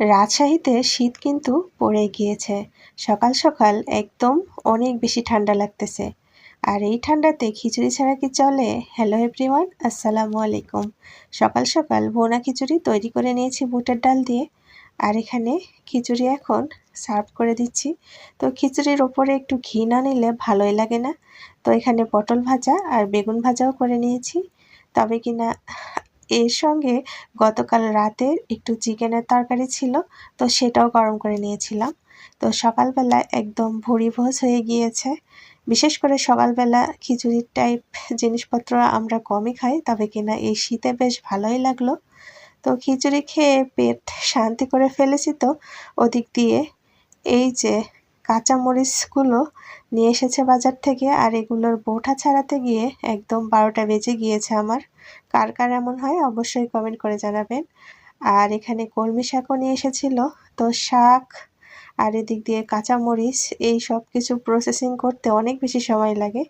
রাজশাহীতে শীত কিন্তু পড়ে গিয়েছে। সকাল সকাল একদম অনেক বেশি ঠান্ডা লাগতেছে। আর এই ঠান্ডাতে খিচুড়ি ছাড়া কি চলে? হ্যালো এভরিওয়ান আসসালামু আলাইকুম। সকাল সকাল বোনা খিচুড়ি তৈরি করে নিয়েছি বুটের ডাল দিয়ে। আর এখানে খিচুড়ি এখন সার্ভ করে দিচ্ছি। তো খিচুড়ির ওপরে একটু ঘি না নিলে ভালোই লাগে না। তো এখানে পটল ভাজা আর বেগুন ভাজাও করে নিয়েছি। তবে কিনা এর সঙ্গে গতকাল রাতের একটু চিকেনের তরকারি ছিল, তো সেটাও গরম করে নিয়েছিলাম। তো সকালবেলা একদম ভুড়ি ভোজ হয়ে গিয়েছে। বিশেষ করে সকালবেলা খিচুড়ির টাইপ জিনিসপত্র আমরা কমই খাই, তবে কিনা এই শীতে বেশ ভালোই লাগল। তো খিচুড়ি খেয়ে পেট শান্তি করে ফেলেছি তো। ওদিক দিয়ে এই যে কাঁচামরিচগুলো নিয়ে এসেছে বাজার থেকে আর এগুলোর বোঠা ছাড়াতে গিয়ে একদম বারোটা বেজে গিয়েছে আমার। কার কার এমন হয় অবশ্যই কমেন্ট করে জানাবেন। আর এখানে কলমি শাকও নিয়ে এসেছিল। তো শাক আর এদিক দিয়ে কাঁচামরিচ, এই সব কিছু প্রসেসিং করতে অনেক বেশি সময় লাগে।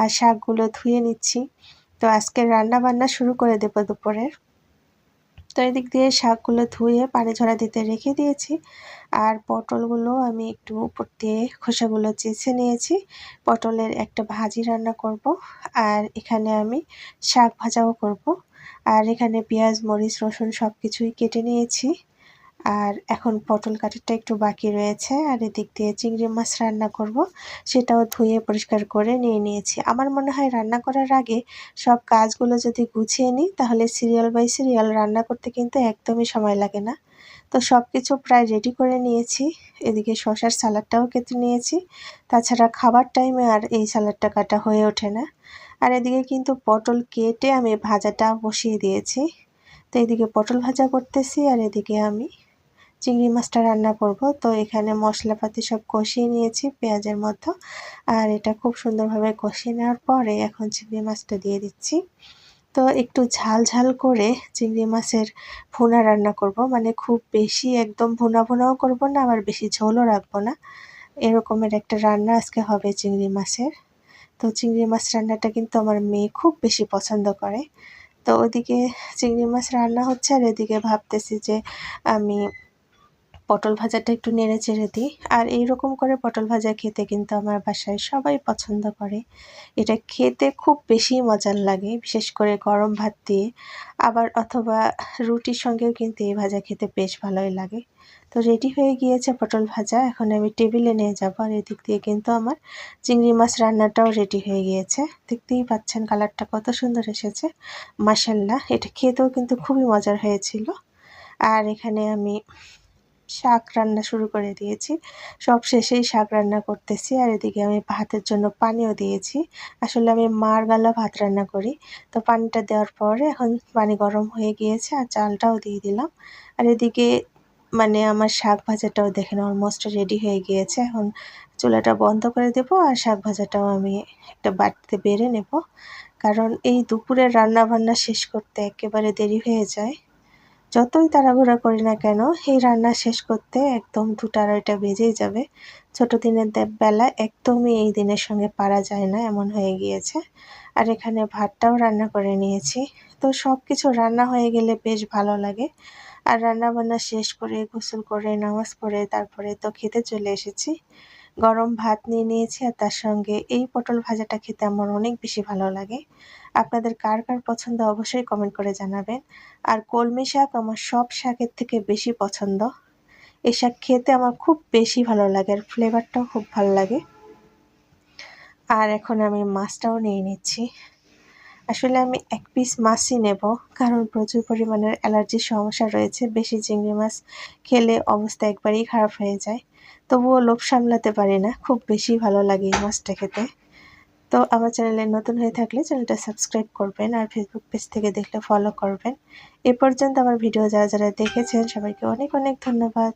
আর শাকগুলো ধুয়ে নিচ্ছি। তো আজকে রান্না বান্না শুরু করে দেবো দুপুরের। তো এদিক দিয়ে শাকগুলো ধুয়ে পানি ঝরা দিতে রেখে দিয়েছি। আর পটলগুলো আমি একটু উপর দিয়ে খোসাগুলো চেঁচে নিয়েছি। পটলের একটা ভাজি রান্না করব আর এখানে আমি শাক ভাজাও করব। আর এখানে পেঁয়াজ, মরিচ, রসুন সব কিছুই কেটে নিয়েছি। আর এখন পটল কাটাটা একটু বাকি রয়েছে, আর এদিক দিয়ে চিংড়ি মাছ রান্না করব। সেটাও ধুয়ে পরিষ্কার করে নিয়ে নিয়েছি। আমার মনে হয় রান্না করার আগে সব কাজগুলো যদি গুছিয়ে নিই, তাহলে সিরিয়াল বাই সিরিয়াল রান্না করতে কিন্তু একদমই সময় লাগে না। তো সব কিছু প্রায় রেডি করে নিয়েছি। এদিকে শশার সালাডটাও কেটে নিয়েছি। তাছাড়া খাবার টাইমে আর এই সালাডটা কাটা হয়ে ওঠে না। আর এদিকে কিন্তু পটল কেটে আমি ভাজাটা বসিয়ে দিয়েছি। তো এদিকে পটল ভাজা করতেছি, আর এদিকে আমি চিংড়ি মাছটা রান্না করব। তো এখানে মশলাপাতি সব কষিয়ে নিয়েছি পেঁয়াজের মতো আর এটা খুব সুন্দরভাবে কষিয়ে নেওয়ার পরে এখন চিংড়ি মাছটা দিয়ে দিচ্ছি। তো একটু ঝাল ঝাল করে চিংড়ি মাছের ভুনা রান্না করব। মানে খুব বেশি একদম ভুনা ভুনাও করব না, আবার বেশি ঝোলও রাখব না। এরকমের একটা রান্না আজকে হবে চিংড়ি মাছের। তো চিংড়ি মাছ রান্নাটা কিন্তু আমার মেয়ে খুব বেশি পছন্দ করে। তো ওদিকে চিংড়ি মাছ রান্না হচ্ছে আর এদিকে ভাবতেছি যে আমি পটল ভাজাটা একটু নেড়ে চেড়ে দিই। আর এই রকম করে পটল ভাজা খেতে কিন্তু আমার বাসায় সবাই পছন্দ করে। এটা খেতে খুব বেশি মজার লাগে, বিশেষ করে গরম ভাত দিয়ে। আবার অথবা রুটির সঙ্গেও কিন্তু এই ভাজা খেতে বেশ ভালোই লাগে। তো রেডি হয়ে গিয়েছে পটল ভাজা, এখন আমি টেবিলে নিয়ে যাব। আর এদিক দিয়ে কিন্তু আমার চিংড়ি মাছ রান্নাটাও রেডি হয়ে গিয়েছে। দেখতেই পাচ্ছেন কালারটা কত সুন্দর এসেছে। মাসাল্লাহ এটা খেতেও কিন্তু খুবই মজার হয়েছিল। আর এখানে আমি শাক রান্না শুরু করে দিয়েছি। সব শেষেই শাক রান্না করতেছি আর এদিকে আমি ভাতের জন্য পানিও দিয়েছি। আসলে আমি মার গালা ভাত রান্না করি। তো পানিটা দেওয়ার পরে এখন পানি গরম হয়ে গিয়েছে আর চালটাও দিয়ে দিলাম। আর এদিকে মানে আমার শাক ভাজাটাও দেখেন অলমোস্ট রেডি হয়ে গিয়েছে। এখন চুলাটা বন্ধ করে দেব আর শাক ভাজাটাও আমি একটা বাটিতে বেড়ে নেব। কারণ এই দুপুরের রান্না বান্না শেষ করতে একেবারে দেরি হয়ে যায়। যতই তাড়াহুড়া করি না কেন, এই রান্না শেষ করতে একদম দুটো আড়াইটা বেজেই যাবে। ছোটো দিনের বেলা একদমই এই দিনের সঙ্গে পারা যায় না, এমন হয়ে গিয়েছে। আর এখানে ভাতটাও রান্না করে নিয়েছি। তো সব কিছু রান্না হয়ে গেলে বেশ ভালো লাগে। আর রান্না বান্না শেষ করে গোসল করে, নামাজ পড়ে, তারপরে তো খেতে চলে এসেছি। গরম ভাত নিয়ে নিয়েছি আর তার সঙ্গে এই পটল ভাজাটা খেতে আমার অনেক বেশি ভালো লাগে। আপনাদের কার কার পছন্দ অবশ্যই কমেন্ট করে জানাবেন। আর কলমি শাক আমার সব শাকের থেকে বেশি পছন্দ। এই শাক খেতে আমার খুব বেশি ভালো লাগে আর ফ্লেভারটাও খুব ভালো লাগে। আর এখন আমি মাছটাও নিয়ে নিচ্ছি। আসলে আমি এক পিস মাছই নেব কারণ প্রচুর পরিমাণের অ্যালার্জির সমস্যা রয়েছে। বেশি চিংড়ি মাছ খেলে অবস্থা একবারেই খারাপ হয়ে যায়। তবুও লোভ সামলাতে পারি না, খুব বেশি ভালো লাগে এই মাছটা খেতে। তো আমার চ্যানেলে নতুন হয়ে থাকলে চ্যানেলটা সাবস্ক্রাইব করবেন আর ফেসবুক পেজ থেকে দেখলে ফলো করবেন। এ পর্যন্ত আমার ভিডিও যারা যারা দেখেছেন, সবাইকে অনেক অনেক ধন্যবাদ।